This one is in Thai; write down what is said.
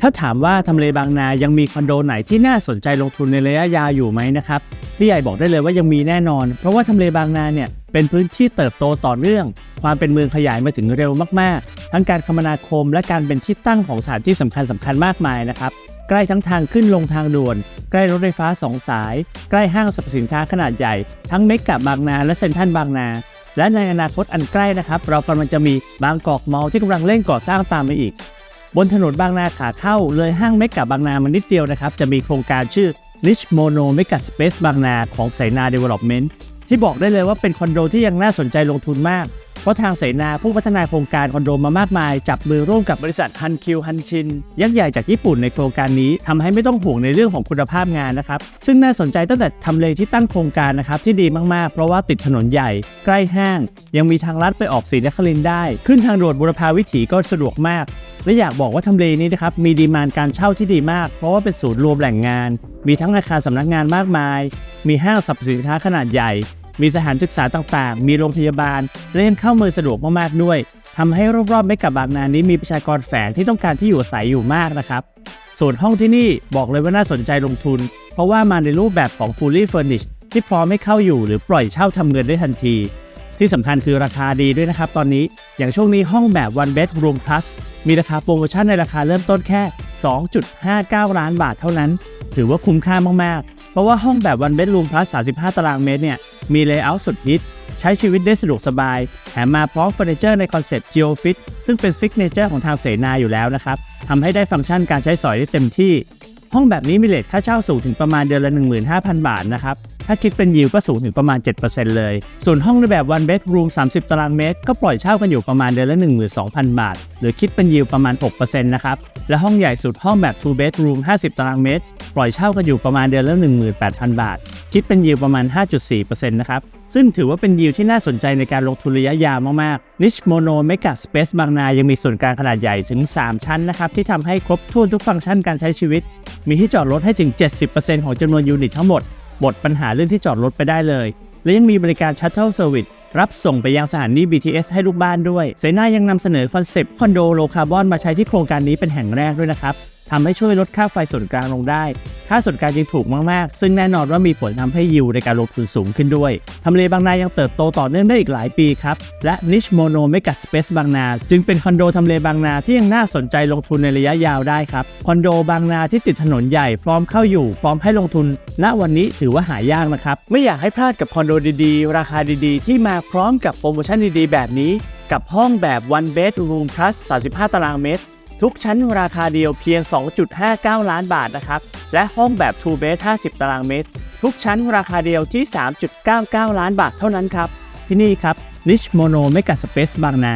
ถ้าถามว่าทำเลบางนายังมีคอนโดไหนที่น่าสนใจลงทุนในระยะยาวอยู่ไหมนะครับพี่ใหญ่บอกได้เลยว่ายังมีแน่นอน เพราะว่าทำเลบางนาเนี่ยเป็นพื้นที่เติบโตต่อเนื่อง ความเป็นเมืองขยายมาถึงเร็วมากๆ ทั้งการคมนาคมและการเป็นที่ตั้งของสถานที่สำคัญสำคัญมากมายนะครับใกล้ทั้งทางขึ้นลงทางด่วน ใกล้รถไฟฟ้าสองสาย ใกล้ห้างสรรพสินค้าขนาดใหญ่ ทั้งเมกะบางนาและเซ็นทรัลบางนา และในอนาคตอันใกล้นะครับ เรากำลังจะมีบางกอกมอลล์ที่กำลังเร่งก่อสร้างตามมาอีก บนถนนบางนาขาเข้าเลยห้างเมกะบางนามันนิดเดียวนะครับ จะมีโครงการชื่อ Rich Mono Mega Space บางนาของไสนา Development ที่บอกได้เลยว่าเป็นคอนโดที่ยังน่าสนใจลงทุนมาก เพราะทางเสนาผู้พัฒนาโครงการคอนโดมามากมาย จับมือร่วมกับบริษัทฮันคิวฮันชินยักษ์ใหญ่จากญี่ปุ่นในโครงการนี้ทำให้ไม่ต้องห่วงในเรื่องของคุณภาพงานนะครับ ซึ่งน่าสนใจตั้งแต่ทำเลที่ตั้งโครงการนะครับที่ดีมากๆ เพราะว่าติดถนนใหญ่ ใกล้ห้าง ยังมีทางลัดไปออกศรีนครินได้ ขึ้นทางด่วนบุรพาวิถีก็สะดวกมากและอยากบอกว่าทำเลนี้นะครับมีดีมานการเช่าที่ดีมาก เพราะว่าเป็นศูนย์รวมแหล่งงาน มีทั้งอาคารสำนักงานมากมาย มีห้างสรรพสินค้าขนาดใหญ่ มีสถานศึกษาต่างๆ มีโรงพยาบาล และยังเข้าเมืองสะดวกมากๆด้วยทำให้รอบๆเมกะบบางนานี้มีประชากรแฝงที่ต้องการที่อยู่อาศัยอยู่มากนะครับ ส่วนห้องที่นี่บอกเลยว่าน่าสนใจลงทุน เพราะว่ามาในรูปแบบของ fully furnished ที่พร้อมให้เข้าอยู่หรือปล่อยเช่าทำเงินได้ทันทีที่สำคัญคือราคาดีด้วยนะครับตอนนี้อย่างช่วงนี้ห้องแบบ one bedroom plus มีราคาโปรโมชั่นในราคาเริ่มต้นแค่ 2.59 ล้านบาทเท่านั้น ถือว่าคุ้มค่ามาก ๆ เพราะว่าห้องแบบ one bedroom plus 35 ตารางเมตรเนี่ย มีเลเยอร์สุดฮิต ใช้ชีวิตได้สะดวกสบาย แถมมาพร้อมเฟอร์นิเจอร์ในคอนเซ็ปต์ GeoFit ซึ่งเป็นซิกเนเจอร์ของทางเสนาอยู่แล้วนะครับทำให้ได้ฟังก์ชันการใช้สอยได้เต็มที่ ห้องแบบนี้มีเลทค่าเช่าสูงถึงประมาณเดือนละ 15,000 บาทนะครับ ถ้าคิดเป็นยิวก็สูงถึงประมาณ 7%เลย ส่วนห้องในแบบ one bedroom 30 ตารางเมตร ก็ปล่อยเช่ากันอยู่ประมาณเดือนละ 12,000 บาท หรือคิดเป็นยิวประมาณ 6%นะครับ และห้องใหญ่สุดห้องแบบ two bedroom 50 ตารางเมตร ปล่อยเช่ากันอยู่ประมาณเดือนละ 18,000 บาท คิดเป็นยิวประมาณ 5.4%นะครับซึ่งถือว่าเป็นยิวที่น่าสนใจในการลงทุนระยะยาวมากๆ Niche Mono Mega Space บางนายังมีส่วนกลางขนาดใหญ่ถึง 3 ชั้นนะครับที่ทำให้ครบถ้วนทุกฟังก์ชันการใช้ชีวิตมีที่จอดรถให้ถึง 70%ของจำนวนยูนิตทั้งหมดหมดปัญหาเรื่องที่จอดรถไปได้เลย และยังมีบริการ Shuttle Service รับส่งไปยังสถานี BTS ให้ลูกบ้านด้วยเซนายังนำเสนอคอนเซปต์คอนโดโลคาร์บอนมาใช้ที่โครงการนี้เป็นแห่งแรกด้วยนะครับ ทำให้ช่วยลดค่าไฟส่วนกลางลงได้ ค่าส่วนกลางยังถูกมาก ๆ ซึ่งแน่นอนว่ามีผลทำให้ยิวในการลงทุนสูงขึ้นด้วยทำเลบางนายังเติบโตต่อเนื่องได้อีกหลายปีครับ และ Niche Mono Mega Space บางนา จึงเป็นคอนโดทำเลบางนาที่ยังน่าสนใจลงทุนในระยะยาวได้ครับ คอนโดบางนาที่ติดถนนใหญ่พร้อมเข้าอยู่ พร้อมให้ลงทุน ณ วันนี้ถือว่าหายากนะครับ ไม่อยากให้พลาดกับคอนโดดีๆ ราคาดีๆ ที่มาพร้อมกับโปรโมชั่นดีๆ แบบนี้ กับห้องแบบ one bedroom plus 35 ตารางเมตร ทุกชั้นราคาเดียวเพียง 2.59 ล้านบาทนะครับ และห้องแบบ 2 bed 50 ตารางเมตร ทุกชั้นราคาเดียวที่ 3.99 ล้านบาทเท่านั้นครับ ที่นี่ครับ Niche Mono Mega Space บางนา